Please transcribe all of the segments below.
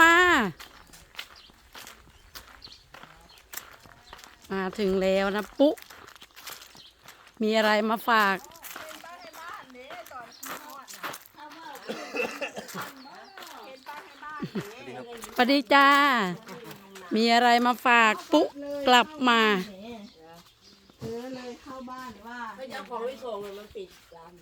มา มาถึงแล้วนะปุ๊มีอะไรมาฝากสวัสดีจ้า มีอะไรมาฝากปุ๊กลับมาเออเลยเข้าบ้านว่าไม่จะเอาของที่ส่งเลยมันปิดร้าน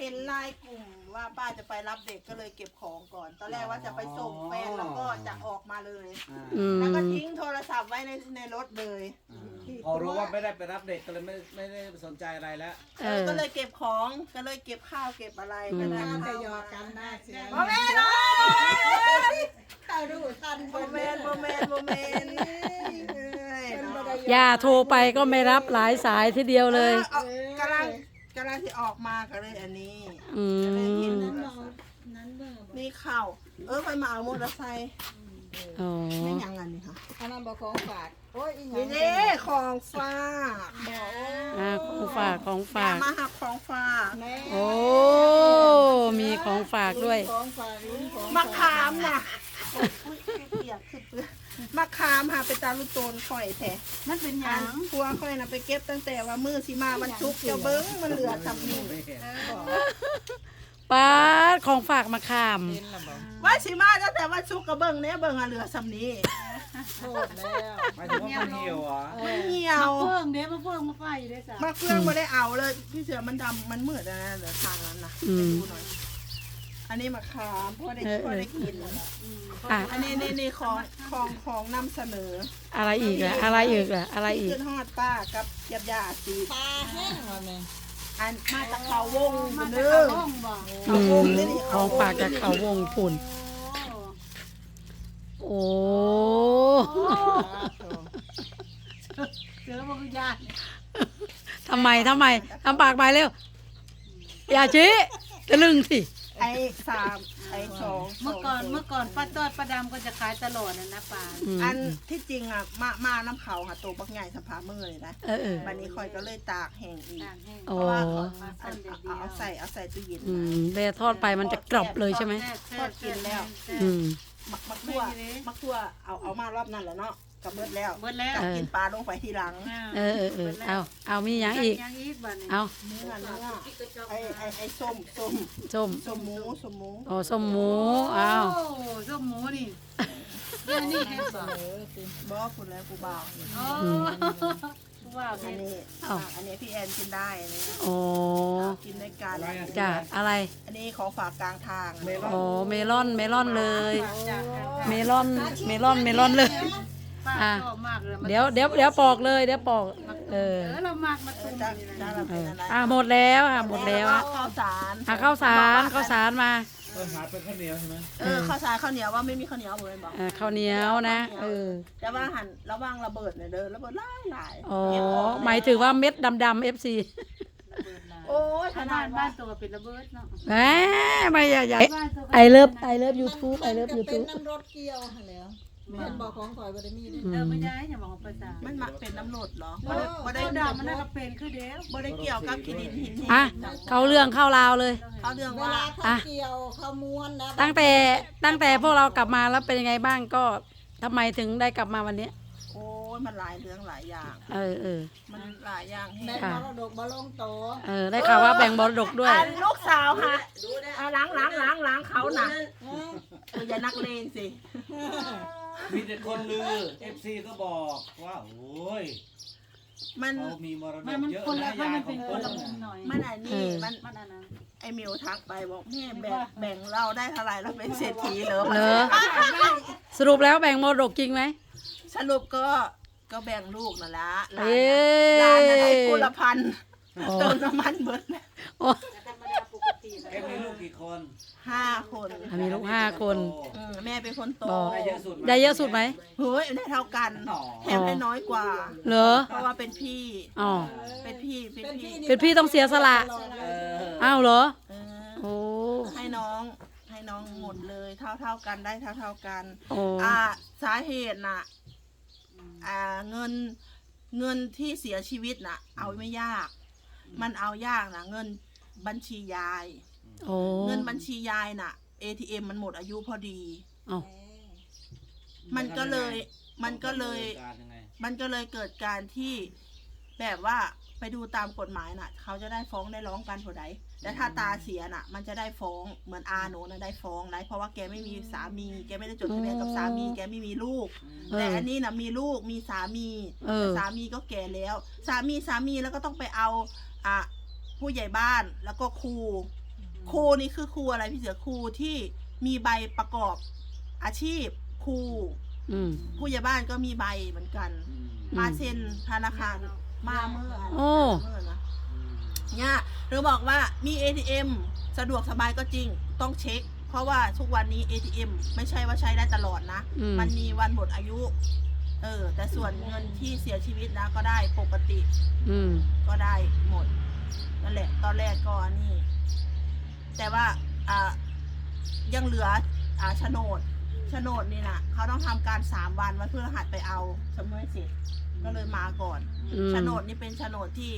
เห็นไลน์กลุ่ม ว่าป้าจะไปรับเด็กก็เลยเก็บของก่อน ตอนแรกว่าจะไปส่งแฟนแล้วก็จะออกมาเลย อืม แล้วก็ทิ้งโทรศัพท์ไว้ในในรถเลยพอรู้ว่าไม่ได้ไปรับเด็กก็เลยไม่ไม่ได้สนใจอะไรแล้ว เออก็เลยเก็บของก็เลยเก็บข้าวเก็บอะไรอืมก็ได้แต่หยอกกันได้เสียโมเมนต์เลยเข้าดูทันโมเมนต์โมเมนต์โมเมนต์เอ้ยเนาะย่าโทรไปก็ไม่รับหลายสายทีเดียวเลยออกำลัง กำลังที่ออกมาก็เลยอันนี้อืมนั้นเบอร์นี่ข้าวเออไปมาเอามอเตอร์ไซค์อ๋อไม่ยังอันนี้ค่ะอันนั้นบอกของฝากโอ้ยอีหยันี่งเด้ของฝากบอกอ่าของฝากของฝาก มาหักของฝากแม่โอ้ มีของฝากด้วย ของฝากลุ้นของมะขามน่ะอุ๊ยเปียกคือเปลือก มะขามหาไปตาลุโตนข่อยแท้มันเป็นหอัยันงพัวข่อยน่ะไปเก็บตั้งแต่ว่ามือสิมาวันชุกร์เจ้าเบิ้งมันเหลือสำนีไม่เห็นป้าดของฝากมาขาม เป็นละบอกว่าสิมาตั้งแต่วันชุกร์ก็เบิ้งเนี้ยเบิ้งอะเหลือสำนีโทษแล้วหมายถึงว่ามันเหี่ยวเหรอเหี่ยวเพิ่งเดี๋ยวมาเพิ่งมาไฟอยู่ได้สามมะเฟืองไม่ได้เอาเลย พี่เสือมันดำมันมืดนะเหลือทางนั้นนะไปดูหน่อย อันนี้มะขามพอได้พอได้กินแล้วอะอันนี้นี่นี่ของของของนำเสนออะไรอีกล่ะอะไรอีกล่ะอะไรอีก ขึ้นฮอดป้ากับยาบยาสีปลาแห้งวะแม่อันมาจากเขาวงมาเด้จากอห้องบอกอืมของฝากจากเขาวงปุ่น โอ้เจอบอกยากทำไมทำไมทำปากไปเร็ว อย่าชี้ตะลึงสิไอ้ สามไอ้สองเมื่อก่อนเมื่อก่อนป้าต้อยป้าดำก็จะขายตลอดนะนะป้าอืมอันที่จริงอะมามาน้ำเขาค่ะตัวบักใหญ่สภามือเลยนะเออเออ วันนี้คอยก็เลยตากแห้งอีก ต่างแห้งโอ้เพราะว่าเขามาเอาสั้นเดียวเดีเอายวเอาใส่เอาใส่ตู้เย็นอืมเวลาทอดไปมันจะกรอบเลยใช่ไหมแซ่บแซ่บแซ่บแซ่บอืม มักมักทั่วมักทั่วเอาเอามารอบนั้นแหละเนาะ กับเบิดแล้วเบิดแล้วกับกินปลาลงไปทีหลังเออเออเออเอาเอามีอย่างอีก ยังอีกบ้านนี้เอาเนื้อเนื้อไอ้ไอ้ไอ้ส้มส้มส้มส้มหมูส้มหมูโอ้ส้มหมูเอาโอ้ส้มหมูนี่นี่นี่แห้งบ่บอคุณแล้วกูบ่าวโอ้ว้าวอันเนี่ยนี้อันนี้พี่แอนกินได้อันนี้โอ้กินด้วยกันจ้ะอะไร อันนี้ของฝากกลางทางโอ้เมลอนเมลอนเลยจากเมลอนเมลอนเมลอนเลย ป้าอะ ชอบมากเลยเดี๋ยวเดี๋ยวเดี๋ยวปอกเลยเดี๋ยวปอก เออเออเรามากมาตุ้มจะนี่จะนะเราเอเป็นออะไรอะหมดแล้วอะหมดแล้วอะข้าวสารอะข้าวสารข้าวสารมาเออหาเป็นข้าวเหนียวใช่ไหมเออข้าวสารข้าวเหนียวว่าไม่มีข้าวเหนียวเลยบอกอะข้าวเหนียวนะเออแต่ว่าหันระวังระเบิดเนี่ยเด้อระเบิดหลายหลายอ๋อเก็บออกหมายถึงว่าเม็ดดำๆ FC โอ้ยขถ้านาบ้าดนว่าบ้านตัวเป็นระเบิดเนาะแหมไม่อย่าอย่าบ้านตัวไอเลิฟไอเลิฟยูทูบไอเลิฟมันยูก็เป็ทูนบน้ำรถเกี่ยวหั่นแหล้ว แม่นบอกของข่อยบ่ได้มีเด้อเออไม่ได้อย่าบอกภาษามันมักเป็นน้ำหนดเหรอโอ้บ่ได้เจ้าบ่ได้ดำมันน่าจะเป็นคือเดียวบ่ได้เกี่ยวกับขี้ดินหินอะเขาเรื่องเข้าราวเลย เขาเรื่องเวว่าลาเขาเกี่ยวเขาม้วนนะตั้งแต่ตั้งแต่พวกเรากลับมาแล้วเป็นยังไงบ้างก็ทำไมถึงได้กลับมาวันนี้โอ้ยมันหลายเรื่องหลายอย่าง เออเออมันหลายอย่างแม่แฮะนมรดกบ่ลงโตเออได้ข่าวว่าแบ่งบรดกด้วย อันลูกสาวค่ะอะล้างล้างล้างล้างเขาน่ะเออเอออย่านักเลงสิ มีแต่คนลือ FC ก็บอกว่าโอ้ยมันเขามีมรดมันกมันเยอะคนละนะมันยายขเป็อนงคต้นนละมุมหน่อยมันอันนี้มันมันอันนั้นไอมิวทักไปบอกแม่แบ่งแบ่งเราได้เท่าไหร่เราเป็นเศรษฐีเหรอเหรอสรุปแล้วแบ่งมรดกจริงไหม สรุปก็ก็แบ่งลูกนั่นละหลานเอ้น่ะหลานน่ะได้ยกุละพันอ๋อเติมน้ำมันเบิดแล้วโอ้ แกมีลูกกี่คนห้าคนอะมีลูกห้าคนอืมแม่เป็นคนโตบอก ได้เยอะสุดหมได้เยอะสุดไหมเฮ้ยได้เท่ากันอ๋อแถมได้น้อยกว่า เหรอเพราะว่าเป็นพี่อ๋อเป็นพี่เป็นพี่เป็นพี่ต้องเสียสละเอออ้าวเหรอเออโอ้ ให้น้องให้น้องหมดเลยเท่าเท่าๆกันได้เท่าเท่าๆกันโอ้ อ่าสาเหตุน่ะอ่าเงินเงินที่เสียชีวิตน่ะ เอาไม่ยาก มันเอายากนะเงิน บัญชียาย โอ้เงินบัญชียายน่ะ ATM มันหมดอายุพอดี เอามันก็เลยมันก็เลย การยังไงมันก็เลยเกิดการที่แบบว่าไปดูตามกฎหมายน่ะ เขาจะได้ฟ้องได้ร้องกันผู้ใดแต่ถ้าตาเสียน่ะ มันจะได้ฟ้องเหมือนอาหนูนะได้ฟ้องได้เพราะว่าแกไม่มีสามีแกไม่ได้จดทะเบียนกับสามีแกไม่มีลูกเออแต่อันนี้นะมีลูกมีสามีเออ แต่สามีก็แก่แล้ว สามีสามีแล้วก็ต้องไปเอาอะ ผู้ใหญ่บ้านแล้วก็ครูครูนี่คือครูอะไรพี่เสือครูที่มีใบประกอบอาชีพครูอืม ผู้ใหญ่บ้านก็มีใบเหมือนกันอืมมาเซ็นธนาคารมาเมื่ออันโอ้เมื่อนะอืมเนี่ยหรือบอกว่ามี ATM สะดวกสบายก็จริงต้องเช็ค เพราะว่าทุกวันนี้ ATM ไม่ใช่ว่าใช้ได้ตลอดนะ อืม มันมีวันหมดอายุ เออ แต่ส่วนเงินที่เสียชีวิตนะ ก็ได้ปกติอืม ก็ได้หมด นั่นแหละ ตอนแรกก็นี่ แต่ว่าอ่ายังเหลืออ่าโฉนดโฉนดนี่นะเขาต้องทำการสามวันวันเพื่อหัดไปเอาสำนวนเสร็จก็เลยมาก่อนอืม โฉนดนี่เป็นโฉนดที่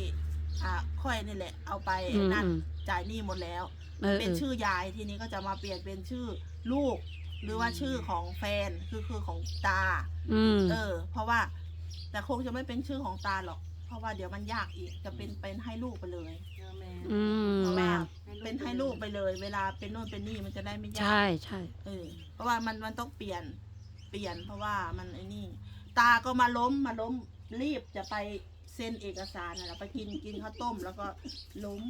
อ่าค่อยนี่แหละ เอาไปอืมนั่นอืม จ่ายหนี้หมดแล้ว เออเป็นชื่อยายทีนี้ก็จะมาเปลี่ยนเป็นชื่อลูก หรือว่าชื่อของแฟนคือคือของตา อืม เออ เพราะว่า แต่คงจะไม่เป็นชื่อของตาหรอกเพ ราะว่าเดี๋ยวมันยากอีกจะเป็นเป็นให้ลูกไปเลยอืมเพราะแม่ว่านเป็นให้ลูกไปเลย เวลาเป็นโน่นเป็นนี่มันจะได้ไม่ยาก ใช่ใช่เออเพราะว่ามันมันต้องเปลี่ยนเปลี่ยนเพราะว่ามันไอ้นี่ ตาก็มาล้มมาล้มรีบจะไปเซ็นเอกสารน่ะแล้วไปกินกินข้าวต้ม แล้วก็ล้ม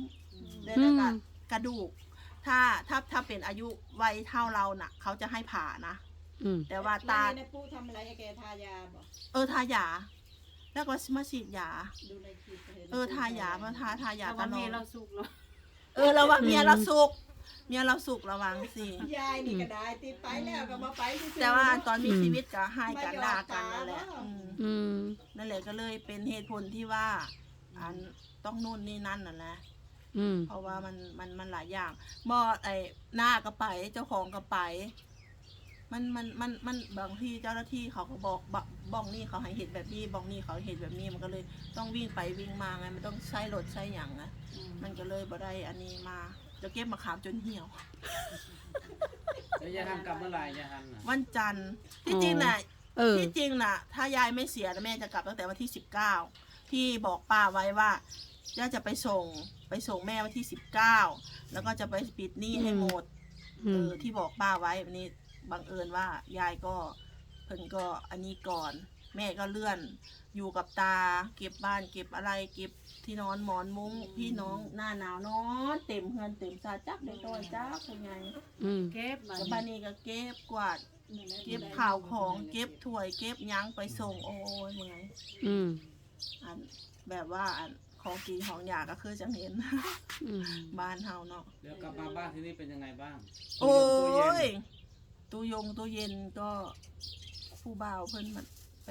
ได้แล้วก็กระดูก ถ้าถ้าถ้าเป็นอายุวัยเท่าเราน่ะ เขาจะให้ผ่านะ อืม แต่ว่าตาตาในปูทำอะไรให้แกทายาบอกเออทายา แล้วก็มาฉีดยา ดูในคลิปก็ห็นเออทายาเพราะทาทายาแต่ตว่าลเมีอยดเราสุกแล้วเออระวังเมียเราสุก เมียเราสุกระวังสิ ยายนี่ก็ได้ตีไปแล้วก็มาไปซื่อๆแต่ว่าตอนมีอืมชีวิตก็ให้กันด่ากันนั่นแหละอืมอืม นั่นแหละก็เลยเป็นเหตุผลที่ว่า อันต้องนู่นนี่นั่นน่ะนะ อืม เพราะว่ามันมันมันหลายอย่างมอไอ้หน้าก็ไปเจ้าของก็ไป มันมันมันมันบางที่เจ้าหน้าที่เขาก็บอกบบ้องนี่เขาให้เห็นแบบนี้บ้องนี่เขาเห็นแบบนี้มันก็เลยต้องวิ่งไปวิ่งมาไงมันต้องใช้รถใช้อย่างนะมันก็เลยบ่ได้อันนี้มาจะเก็บมะขามจนเหี่ยวแล้วยายฮันกลับเมื่อไหร่ยายฮันน่ะวันจันทร์ที่จริงน่ะเออ ที่จริงน่ะ ถ้ายายไม่เสียนะแม่จะกลับตั้งแต่วันที่สิบเก้าที่บอกป้าไว้ว่าย่าจะไปส่งไปส่งแม่วันที่สิบเก้าแล้วก็จะไปปิดหนี้ให้หมดอืเอมอที่บอกป้าไว้วันนี้ บังเอิญว่ายายก็เพิ่นก็อันนี้ก่อน แม่ก็เลื่อน อยู่กับตา เก็บบ้านเก็บอะไรเก็บที่นอนหมอนมุ้งพี่น้องหน้าหนาวนอนเต็มเฮือนเต็มซาจักได้ต้อยจักเป็นไงอืมเก็บมากับบ้านนี้ก็เก็บกวาดเก็บข่าวของเก็บถ้วยเก็บหยั้งไปส่งโอ้ยเมื่อยอืมอันแบบว่าอันของกินของอยากก็คือจังเห็นอืมบ้านเฮาเนาะเดี๋ยวกลับมาบ้านที่นี่เป็นยังไงบ้างโอ้ตู้เนย ตู้ยงตู้เย็นก็ผู้บ่าวเพิ่นมันไป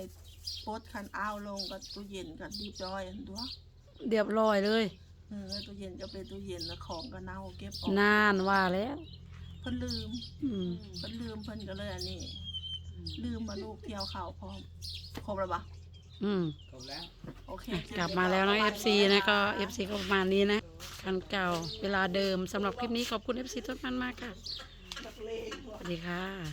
โพสต์คันอ้าวลงก็ตู้เย็นก็ดีบร้อยอันตัวเรียบร้อยเลยเออตู้เย็นก็เป็นตู้เย็นแล้วของก็เน่าเก็บออกนานว่าแล้วเพิ่นลืมอืมเพิ่นลืมเพิ่นก็เลยอันนี้ ลืมมาลูกเที่ยวเขาพร้อมครบแล้วปะอืม ครบแล้วโอเคกลับมาแล้วนะ FC นะก็ FC ก็ประมาณนี้นะคันเก่าเวลาเดิมสำหรับคลิปนี้ขอบคุณ FC ทุกท่านมากค่ะ สวัสดีค่ะ